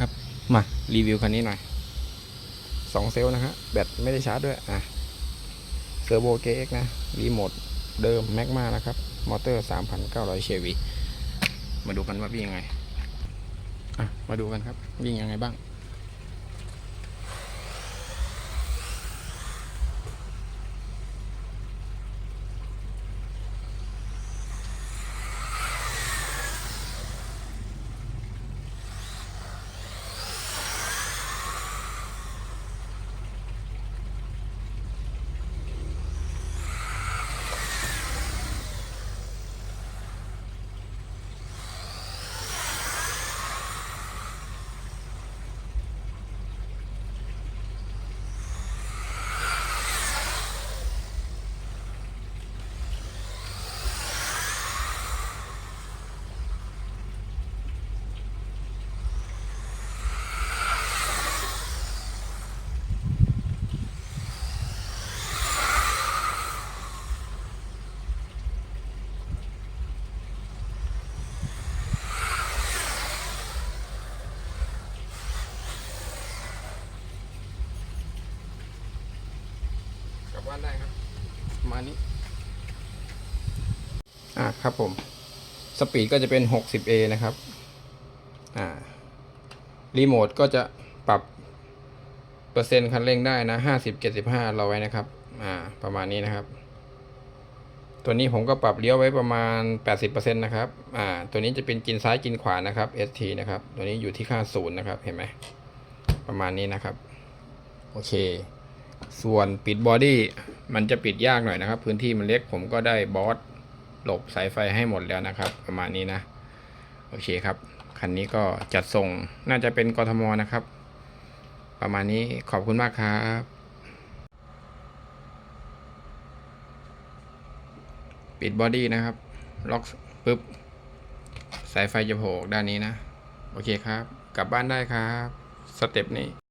ครับ มา รีวิวคันนี้หน่อยสองเซลล์นะฮะ แบตไม่ได้ชาร์จด้วย อะเซอร์โบเกกนะ รีโมทเดิมแมกมานะครับ มอเตอร์ 3,900 เชวีมาดูกันว่าวิ่งยังไง อะ มาดูกันครับ วิ่งยังไงบ้าง กลับบ้านได้ครับมานี้ อะครับผม สปีดก็จะเป็น 60A นะครับ อ่า รีโมทก็จะปรับ เปอร์เซ็นต์คันเร่งได้นะ 50 75 เราไว้นะครับ อ่า ประมาณนี้นะครับ ตัวนี้ผมก็ปรับเลี้ยวไว้ประมาณ 80%นะครับ อ่า ตัวนี้จะเป็นกินซ้ายกินขวานะครับ ST นะครับ ตัวนี้อยู่ที่ค่าศูนย์นะครับ เห็นไหม ประมาณนี้นะครับ โอเค ส่วนปิดบอดี้มันจะปิดยากหน่อยนะครับ พื้นที่มันเล็กผมก็ได้บอสหลบสายไฟให้หมดแล้วนะครับ ประมาณนี้นะ โอเคครับ คันนี้ก็จัดส่งน่าจะเป็นกทมนะครับ ประมาณนี้ขอบคุณมากครับปิดบอดี้นะครับ ล็อกปุ๊บ สายไฟจะโผล่ด้านนี้นะ โอเคครับ กลับบ้านได้ครับ สเต็ปนี้